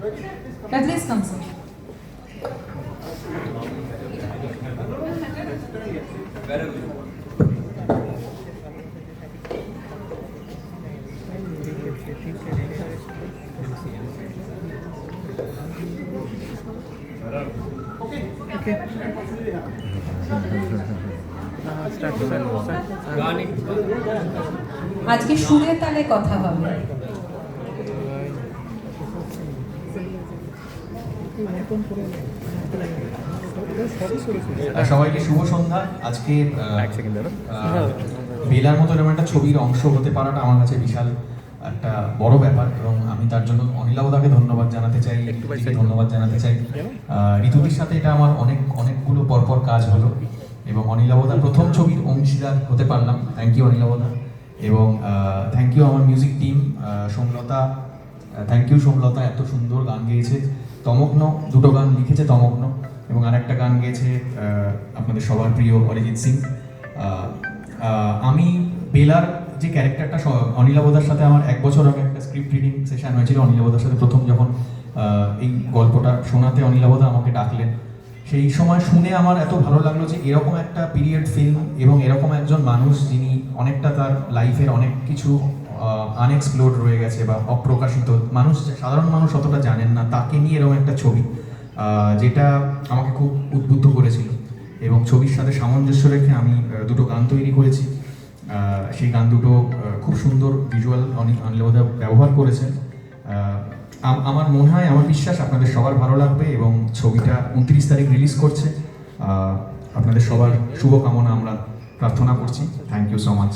At least come, sir. আজকে সুরে তালে কথা হবে সবাইকে শুভ সন্ধ্যা। আজকে এক সেকেন্ড বেলার মতো এরকম একটা ছবির অংশ হতে পারাটা আমার কাছে বিশাল একটা বড় ব্যাপার এবং আমি তার জন্য অনিলাবদাকে ধন্যবাদ জানাতে চাই ধন্যবাদ জানাতে চাই। ঋতুদির সাথে এটা আমার অনেক অনেকগুলো পরপর কাজ হলো এবং অনিলাবদার প্রথম ছবির অংশীদার হতে পারলাম। থ্যাংক ইউ অনিলাবদা। এবং থ্যাংক ইউ আমার music team Somlata thank you Somlata এত সুন্দর গান গেয়েছে। তমগ্ন, দুটো গান লিখেছে তমগ্ন, এবং আরেকটা গান গেয়েছে আপনাদের সবার প্রিয় অরিজিৎ সিং। আমি বেলার যে ক্যারেক্টারটা অনিলাবদার সাথে আমার এক বছর আগে একটা স্ক্রিপ্ট রিডিং সেশন হয়েছিল অনিলাবদার সাথে প্রথম যখন এই গল্পটা শোনাতে অনিলাবদা আমাকে ডাকলেন। সেই সময় শুনে আমার এত ভালো লাগল যে এরকম একটা পিরিয়ড ফিল্ম এবং এরকম একজন মানুষ যিনি অনেকটা তার লাইফের অনেক কিছু আনএক্সপ্লোর্ড রয়ে গেছে বা অপ্রকাশিত, মানুষ, সাধারণ মানুষ অতটা জানেন না, তাকে নিয়ে এরকম একটা ছবি যেটা আমাকে খুব উদ্বুদ্ধ করেছিল। এবং ছবির সাথে সামঞ্জস্য রেখে আমি দুটো গান তৈরি করেছি। সেই গান দুটো খুব সুন্দর ভিজুয়াল অনিলবোধা ব্যবহার করেছেন। আমার মনে হয়, আমার বিশ্বাস আপনাদের সবার ভালো লাগবে এবং ছবিটা উনত্রিশ তারিখ রিলিজ করছে। আপনাদের সবার শুভকামনা আমরা প্রার্থনা করছি। থ্যাংক ইউ সো মাচ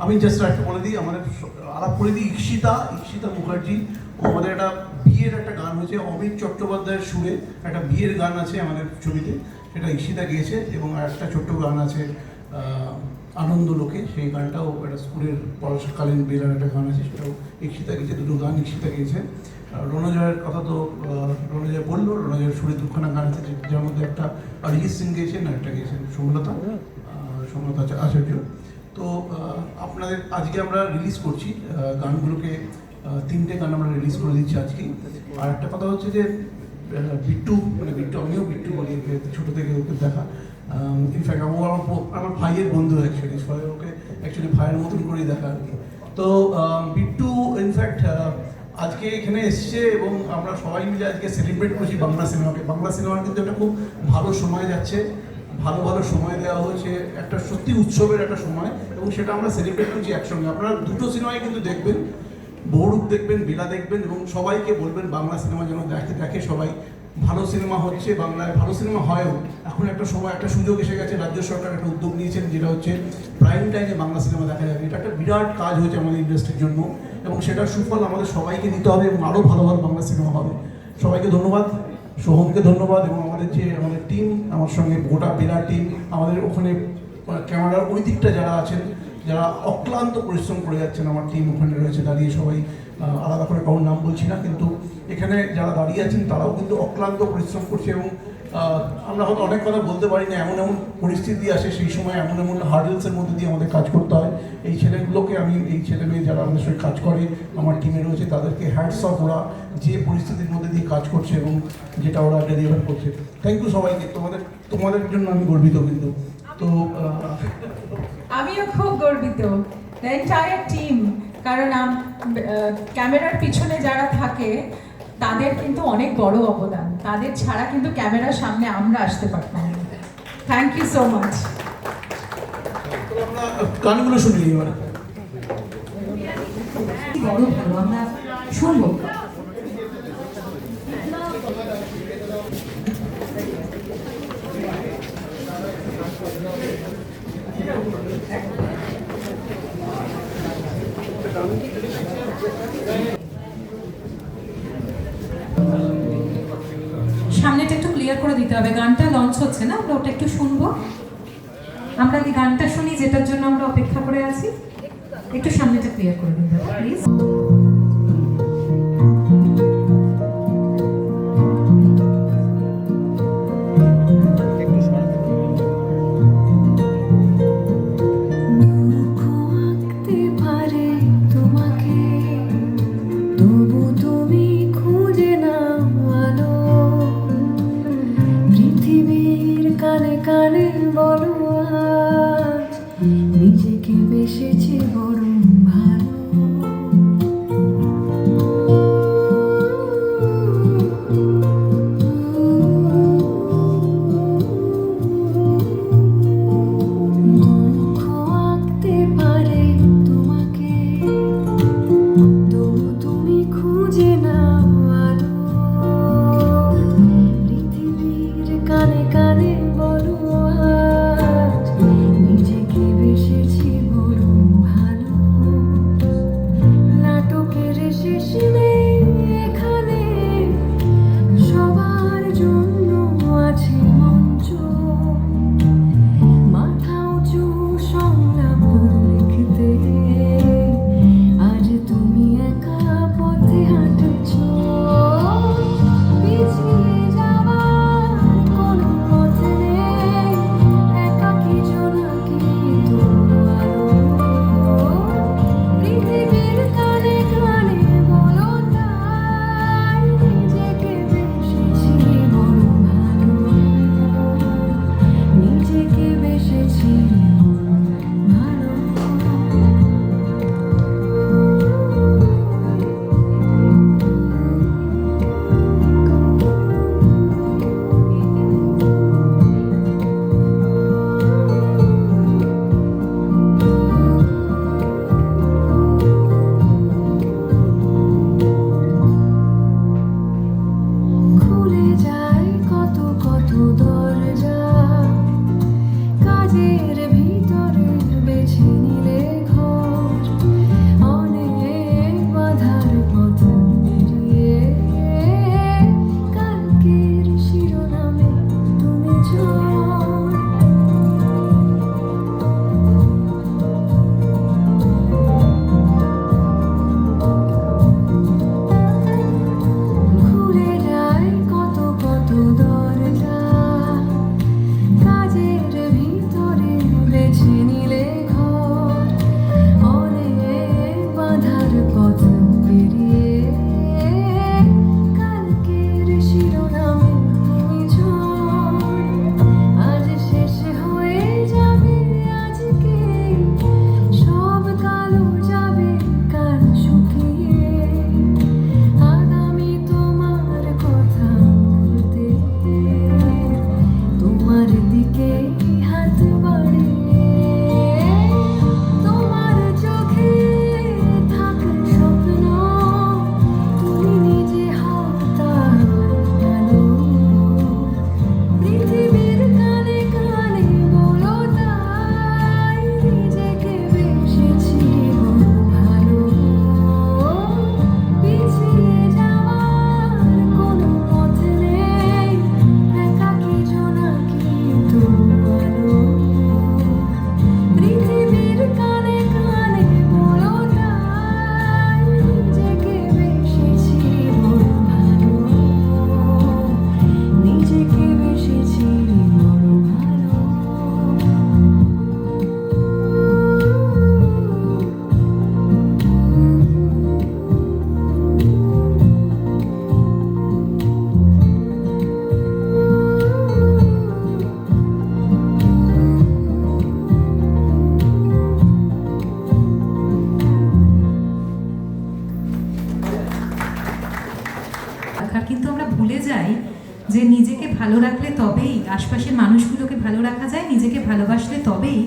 আমি জাস্ট একটা বলে দিই, আমাদের আলাপ করে দিই ঈক্ষিতা ঈক্ষিতা মুখার্জি। আমাদের একটা বিয়ের একটা গান হয়েছে, অমিত চট্টোপাধ্যায়ের সুরে একটা বিয়ের গান আছে আমাদের ছবিতে, সেটা ঈক্ষিতা গেয়েছে এবং একটা ছোট্ট গান আছে আনন্দ লোকে, সেই গানটাও একটা স্কুলের পড়াশোনাকালীন বেলার একটা গান আছে, সেটাও ঈক্ষিতা গেয়েছে, দুটো গান ঈক্ষিতা গেয়েছে। রণজয়ের কথা তো রণজয় বলল, রণজয়ের সুরে দুখানা গান আছে যার মধ্যে একটা অরিজিৎ সিং গেয়েছেন আর একটা গেয়েছেন সোমলতা সোমলতা আচা- আচার্য। তো আপনাদের, আজকে আমরা রিলিজ করছি গানগুলোকে তিনটে গান আমরা রিলিজ করে দিচ্ছি আজকে। আর একটা কথা হচ্ছে যে বিট্টু মানে বিট্টু, আমিও বিট্টু বলি ছোটো থেকে ওকে দেখা। ইনফ্যাক্ট আমার আমার আমার ভাইয়ের বন্ধু অ্যাকচুয়ালি সবাই ওকে অ্যাকচুয়ালি ভাইয়ের মতন করেই দেখা আর কি। তো বিট্টু ইনফ্যাক্ট আজকে এখানে এসছে এবং আমরা সবাই মিলে আজকে সেলিব্রেট করছি বাংলা সিনেমাকে বাংলা সিনেমার কিন্তু একটা খুব ভালো সময় যাচ্ছে। ভালো ভালো সময় দেওয়া হয়েছে, একটা সত্যি উৎসবের একটা সময়, এবং সেটা আমরা সেলিব্রেট করছি একসঙ্গে। আপনারা দুটো সিনেমাই কিন্তু দেখবেন বহুরূপ দেখবেন, বেলা দেখবেন, এবং সবাইকে বলবেন, বাংলা সিনেমা যেন দেখে দেখে সবাই ভালো সিনেমা হচ্ছে, বাংলায় ভালো সিনেমা হয়ও। এখন একটা সময়, একটা সুযোগ এসে গেছে, রাজ্য সরকার একটা উদ্যোগ নিয়েছেন, যেটা হচ্ছে প্রাইম টাইমে বাংলা সিনেমা দেখা যাবে। এটা একটা বিরাট কাজ হয়েছে আমাদের ইন্ডাস্ট্রির জন্য, এবং সেটার সুফল আমাদের সবাইকে নিতে হবে, এবং আরও ভালো ভালো বাংলা সিনেমা হবে। সবাইকে ধন্যবাদ। সোহমকে ধন্যবাদ এবং আমাদের যে আমাদের টিম আমার সঙ্গে গোটা বেলা টিম আমাদের ওখানে ক্যামেরার ওই দিকটা যারা আছেন, যারা অক্লান্ত পরিশ্রম করে যাচ্ছেন, আমার টিম ওখানে রয়েছে, দাঁড়িয়ে সবাই আলাদা করে কারোর নাম বলছি না, কিন্তু এখানে যারা দাঁড়িয়ে আছেন, তারাও কিন্তু অক্লান্ত পরিশ্রম করছে এবং আমরা হয়তো অনেক কথা বলতে পারি না, এমন এমন পরিস্থিতি আসে, সেই সময় এমন এমন হার্ডেলসের মধ্যে দিয়ে আমাদের কাজ করতে হয়। এই ছেলেগুলোকে আমি, এই ছেলে মেয়ে যারা আমাদের সঙ্গে কাজ করে, আমার টিমে রয়েছে, তাদেরকে হ্যাটস অফ ওরা যে পরিস্থিতির মধ্যে দিয়ে কাজ করছে এবং যেটা ওরা ডেলিভার করছে। থ্যাংক ইউ সবাইকে। তোমাদের তোমাদের জন্য আমি গর্বিত কিন্তু। তো আমিও খুব গর্বিত। দ্য এন্টায়ার টিম কারণ ক্যামেরার পিছনে যারা থাকে তাদের কিন্তু অনেক বড় অবদান। তাদের ছাড়া কিন্তু ক্যামেরার সামনে আমরা আসতে পারতাম থ্যাংক ইউ সো মাচ গানগুলো শুনি এবারে। বড় ভালো আমরা শুনব। সামনেটা দিতে হবে গানটা লঞ্চ হচ্ছে না, আমরা ওটা একটু শুনব। আমরা কি গানটা শুনি, যেটার জন্য আমরা অপেক্ষা করে আছি? একটু সামনেটা ক্লিয়ার করে হবে প্লিজ Hadi যে নিজেকে ভালো রাখলে তবেই, আশপাশের মানুষগুলোকে ভালো রাখা যায়, নিজেকে ভালোবাসলে তবেই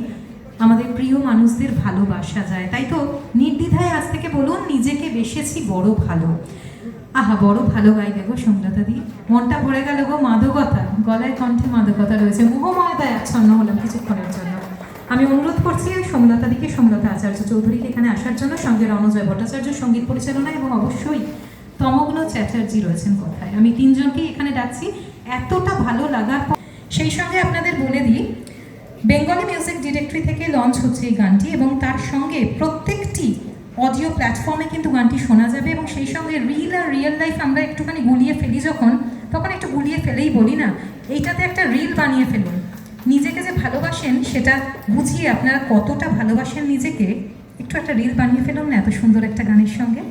আমাদের প্রিয় মানুষদের ভালোবাসা যায়। তাই তো নির্দ্বিধায় আজ থেকে বলুন, নিজেকে বেসেছি বড় ভালো। আহা, বড় ভালো গাইলে গো সৌম্যতা দি। মনটা ভরে গেল গো মাদকতা। গলায় কণ্ঠে মাদকতা রয়েছে। মোহময়তায় আচ্ছন্ন হলাম কিছুক্ষণের জন্য। আমি অনুরোধ করছি সোমলতা দিকে, সোমলতা আচার্য চৌধুরীকে এখানে আসার জন্য। সঙ্গে রণজয় ভট্টাচার্য সংগীত পরিচালনা এবং অবশ্যই তমগ্ন চ্যাটার্জি রয়েছেন কথায়। আমি তিনজনকেই এখানে ডাকছি। এতটা ভালো লাগার সেই সঙ্গে আপনাদের বলে দিই, বেঙ্গলি মিউজিক ডিরেক্টরি থেকে লঞ্চ হচ্ছে এই গানটি এবং তার সঙ্গে প্রত্যেকটি অডিও প্ল্যাটফর্মে কিন্তু গানটি শোনা যাবে এবং সেই সঙ্গে রিল আর রিয়েল লাইফ আমরা একটুখানি গুলিয়ে ফেলি যখন, তখন একটু গুলিয়ে ফেলেই বলি না, এইটাতে একটা রিল বানিয়ে ফেলুন। নিজেকে যে ভালোবাসেন, সেটা বুঝিয়ে আপনারা কতটা ভালোবাসেন নিজেকে, একটু একটা রিল বানিয়ে ফেলুন না এত সুন্দর একটা গানের সঙ্গে।